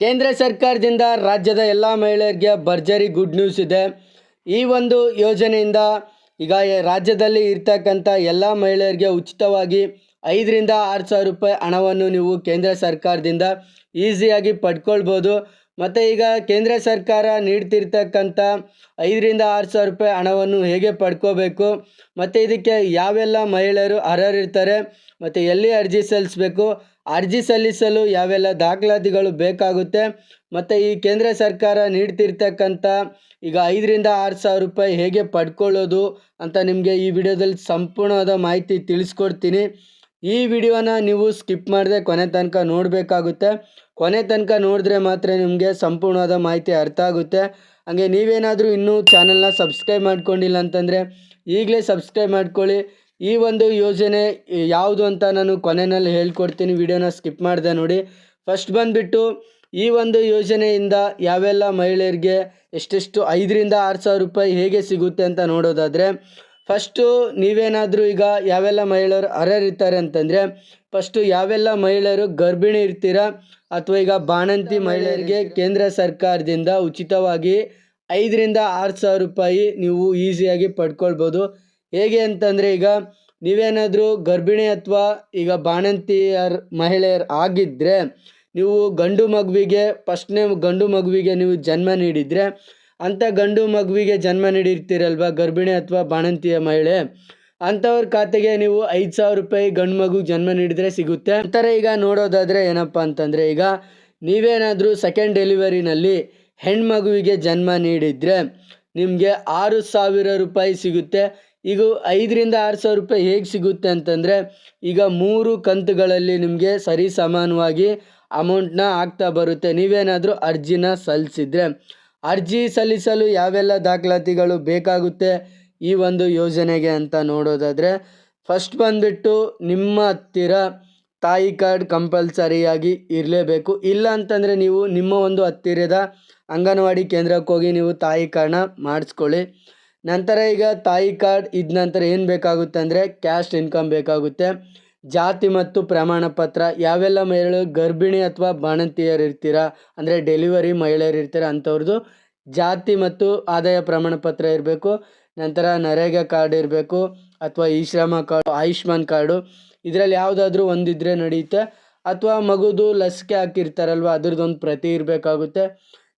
ಕೇಂದ್ರ ಸರ್ಕಾರದಿಂದ ರಾಜ್ಯದ ಎಲ್ಲ ಮಹಿಳೆಯರಿಗೆ ಭರ್ಜರಿ ಗುಡ್ ನ್ಯೂಸ್ ಇದೆ. ಈ ಒಂದು ಯೋಜನೆಯಿಂದ ಈಗ ರಾಜ್ಯದಲ್ಲಿ ಇರ್ತಕ್ಕಂಥ ಎಲ್ಲ ಮಹಿಳೆಯರಿಗೆ ಉಚಿತವಾಗಿ ಐದರಿಂದ ಆರು ಸಾವಿರ ರೂಪಾಯಿ ಹಣವನ್ನು ನೀವು ಕೇಂದ್ರ ಸರ್ಕಾರದಿಂದ ಈಸಿಯಾಗಿ ಪಡ್ಕೊಳ್ಬೋದು. ಮತ್ತು ಈಗ ಕೇಂದ್ರ ಸರ್ಕಾರ ನೀಡ್ತಿರ್ತಕ್ಕಂಥ ಐದರಿಂದ ಆರು ಸಾವಿರ ರೂಪಾಯಿ ಹಣವನ್ನು ಹೇಗೆ ಪಡ್ಕೋಬೇಕು? ಮತ್ತು ಇದಕ್ಕೆ ಯಾವೆಲ್ಲ ಮಹಿಳೆಯರು ಅರ್ಹರಿರ್ತಾರೆ ಮತ್ತು ಎಲ್ಲಿ ಅರ್ಜಿ ಸಲ್ಲಿಸಬೇಕು? ಅರ್ಜಿ ಸಲ್ಲಿಸಲು ಯಾವೆಲ್ಲ ದಾಖಲಾತಿಗಳು ಬೇಕಾಗುತ್ತೆ? ಮತ್ತು ಈ ಕೇಂದ್ರ ಸರ್ಕಾರ ನೀಡ್ತಿರ್ತಕ್ಕಂಥ ಈಗ ಐದರಿಂದ ಆರು ಸಾವಿರ ರೂಪಾಯಿ ಹೇಗೆ ಪಡ್ಕೊಳ್ಳೋದು ಅಂತ ನಿಮಗೆ ಈ ವಿಡಿಯೋದಲ್ಲಿ ಸಂಪೂರ್ಣವಾದ ಮಾಹಿತಿ ತಿಳಿಸ್ಕೊಡ್ತೀನಿ. ಈ ವಿಡಿಯೋನ ನೀವು ಸ್ಕಿಪ್ ಮಾಡಿದೆ ಕೊನೆ ತನಕ ನೋಡಬೇಕಾಗುತ್ತೆ. ಕೊನೆ ತನಕ ನೋಡಿದ್ರೆ ಮಾತ್ರ ನಿಮಗೆ ಸಂಪೂರ್ಣವಾದ ಮಾಹಿತಿ ಅರ್ಥ ಆಗುತ್ತೆ. ಹಾಗೆ ನೀವೇನಾದರೂ ಇನ್ನೂ ಚಾನಲ್ನ ಸಬ್ಸ್ಕ್ರೈಬ್ ಮಾಡ್ಕೊಂಡಿಲ್ಲ ಅಂತಂದರೆ ಈಗಲೇ ಸಬ್ಸ್ಕ್ರೈಬ್ ಮಾಡ್ಕೊಳ್ಳಿ. ಈ ಒಂದು ಯೋಜನೆ ಯಾವುದು ಅಂತ ನಾನು ಕೊನೆಯಲ್ಲಿ ಹೇಳ್ಕೊಡ್ತೀನಿ. ವಿಡಿಯೋನ ಸ್ಕಿಪ್ ಮಾಡಿದೆ ನೋಡಿ. ಫಸ್ಟ್ ಬಂದುಬಿಟ್ಟು ಈ ಒಂದು ಯೋಜನೆಯಿಂದ ಯಾವೆಲ್ಲ ಮಹಿಳೆಯರಿಗೆ ಎಷ್ಟೆಷ್ಟು ಐದರಿಂದ ಆರು ಸಾವಿರ ರೂಪಾಯಿ ಹೇಗೆ ಸಿಗುತ್ತೆ ಅಂತ ನೋಡೋದಾದರೆ ಫಸ್ಟು ನೀವೇನಾದರೂ ಈಗ ಯಾವೆಲ್ಲ ಮಹಿಳೆಯರು ಅರ್ಹರಿರ್ತಾರೆ ಅಂತಂದರೆ ಫಸ್ಟು ಯಾವೆಲ್ಲ ಮಹಿಳೆಯರು ಗರ್ಭಿಣಿ ಇರ್ತೀರ ಅಥವಾ ಈಗ ಬಾಣಂತಿ ಮಹಿಳೆಯರಿಗೆ ಕೇಂದ್ರ ಸರ್ಕಾರದಿಂದ ಉಚಿತವಾಗಿ ಐದರಿಂದ ಆರು ಸಾವಿರ ರೂಪಾಯಿ ನೀವು ಈಸಿಯಾಗಿ ಪಡ್ಕೊಳ್ಬೋದು. ಹೇಗೆ ಅಂತಂದರೆ ಈಗ ನೀವೇನಾದರೂ ಗರ್ಭಿಣಿ ಅಥವಾ ಈಗ ಬಾಣಂತಿಯರ್ ಮಹಿಳೆಯರು ಆಗಿದ್ದರೆ ನೀವು ಗಂಡು ಮಗುವಿಗೆ ಫಸ್ಟ್ನೇ ಗಂಡು ಮಗುವಿಗೆ ನೀವು ಜನ್ಮ ನೀಡಿದರೆ ಅಂಥ ಗಂಡು ಮಗುವಿಗೆ ಜನ್ಮ ನೀಡಿರ್ತೀರಲ್ವ? ಗರ್ಭಿಣಿ ಅಥವಾ ಬಾಣಂತಿಯ ಮಹಿಳೆ. ಅಂಥವ್ರ ಖಾತೆಗೆ ನೀವು ಐದು ಸಾವಿರ ರೂಪಾಯಿ ಗಂಡು ಮಗು ಜನ್ಮ ನೀಡಿದರೆ ಸಿಗುತ್ತೆ. ನಂತರ ಈಗ ನೋಡೋದಾದರೆ ಏನಪ್ಪ ಅಂತಂದರೆ ಈಗ ನೀವೇನಾದರೂ ಸೆಕೆಂಡ್ ಡೆಲಿವರಿನಲ್ಲಿ ಹೆಣ್ಮಗುವಿಗೆ ಜನ್ಮ ನೀಡಿದರೆ ನಿಮಗೆ ಆರು ಸಾವಿರ ರೂಪಾಯಿ ಸಿಗುತ್ತೆ. ಈಗ ಐದರಿಂದ ಆರು ಸಾವಿರ ರೂಪಾಯಿ ಹೇಗೆ ಸಿಗುತ್ತೆ ಅಂತಂದರೆ ಈಗ ಮೂರು ಕಂತುಗಳಲ್ಲಿ ನಿಮಗೆ ಸರಿ ಸಮಾನವಾಗಿ ಅಮೌಂಟ್ನ ಆಗ್ತಾ ಬರುತ್ತೆ. ನೀವೇನಾದರೂ ಅರ್ಜಿನ ಸಲ್ಲಿಸಿದ್ರೆ ಅರ್ಜಿ ಸಲ್ಲಿಸಲು ಯಾವೆಲ್ಲ ದಾಖಲಾತಿಗಳು ಬೇಕಾಗುತ್ತೆ ಈ ಒಂದು ಯೋಜನೆಗೆ ಅಂತ ನೋಡೋದಾದರೆ ಫಸ್ಟ್ ಬಂದುಬಿಟ್ಟು ನಿಮ್ಮ ಹತ್ತಿರ ತಾಯಿ ಕಾರ್ಡ್ ಕಂಪಲ್ಸರಿಯಾಗಿ ಇರಲೇಬೇಕು. ಇಲ್ಲ ಅಂತಂದರೆ ನೀವು ನಿಮ್ಮ ಒಂದು ಹತ್ತಿರದ ಅಂಗನವಾಡಿ ಕೇಂದ್ರಕ್ಕೆ ಹೋಗಿ ನೀವು ತಾಯಿ ಕಾರ್ಡನ್ನ ಮಾಡಿಸ್ಕೊಳ್ಳಿ. ನಂತರ ಈಗ ತಾಯಿ ಕಾರ್ಡ್ ಇದ್ದ ನಂತರ ಏನು ಬೇಕಾಗುತ್ತೆ ಅಂದರೆ ಕ್ಯಾಶ್ ಇನ್ಕಮ್ ಬೇಕಾಗುತ್ತೆ. ಜಾತಿ ಮತ್ತು ಪ್ರಮಾಣ ಪತ್ರ, ಯಾವೆಲ್ಲ ಮಹಿಳೆಯರು ಗರ್ಭಿಣಿ ಅಥವಾ ಬಾಣಂತಿಯರು ಇರ್ತೀರಾ ಅಂದರೆ ಡೆಲಿವರಿ ಮಹಿಳೆಯರು ಇರ್ತೀರ ಅಂಥವ್ರದ್ದು ಜಾತಿ ಮತ್ತು ಆದಾಯ ಪ್ರಮಾಣ ಪತ್ರ ಇರಬೇಕು, ನಂತರ ನರೇಗಾ ಕಾರ್ಡ್ ಇರಬೇಕು ಅಥವಾ ಈ ಶ್ರಮ ಕಾರ್ಡ್, ಆಯುಷ್ಮಾನ್ ಕಾರ್ಡು. ಇದರಲ್ಲಿ ಯಾವುದಾದ್ರೂ ಒಂದಿದ್ರೆ ನಡೆಯುತ್ತೆ ಅಥವಾ ಮಗುದು ಲಸಿಕೆ ಹಾಕಿರ್ತಾರಲ್ವ, ಅದ್ರದ್ದೊಂದು ಪ್ರತಿ ಇರಬೇಕಾಗುತ್ತೆ.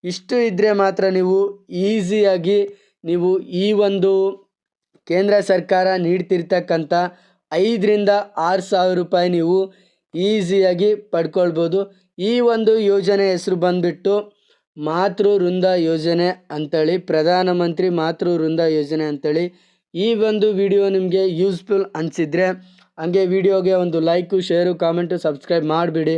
ಇಷ್ಟು ಇದ್ದರೆ ಮಾತ್ರ ನೀವು ಈಸಿಯಾಗಿ ನೀವು ಈ ಒಂದು ಕೇಂದ್ರ ಸರ್ಕಾರ ನೀಡ್ತಿರ್ತಕ್ಕಂಥ ಐದರಿಂದ ಆರು ಸಾವಿರ ರೂಪಾಯಿ ನೀವು ಈಸಿಯಾಗಿ ಪಡ್ಕೊಳ್ಬೋದು. ಈ ಒಂದು ಯೋಜನೆ ಹೆಸರು ಬಂದುಬಿಟ್ಟು ಮಾತೃ ವೃಂದ ಯೋಜನೆ ಅಂತೇಳಿ, ಪ್ರಧಾನಮಂತ್ರಿ ಮಾತೃ ವೃಂದ ಯೋಜನೆ ಅಂತೇಳಿ. ಈ ಒಂದು ವಿಡಿಯೋ ನಿಮಗೆ ಯೂಸ್ಫುಲ್ ಅನಿಸಿದರೆ, ಹಂಗೆ ವಿಡಿಯೋಗೆ ಒಂದು ಲೈಕು, ಶೇರು, ಕಾಮೆಂಟು, ಸಬ್ಸ್ಕ್ರೈಬ್ ಮಾಡಿಬಿಡಿ.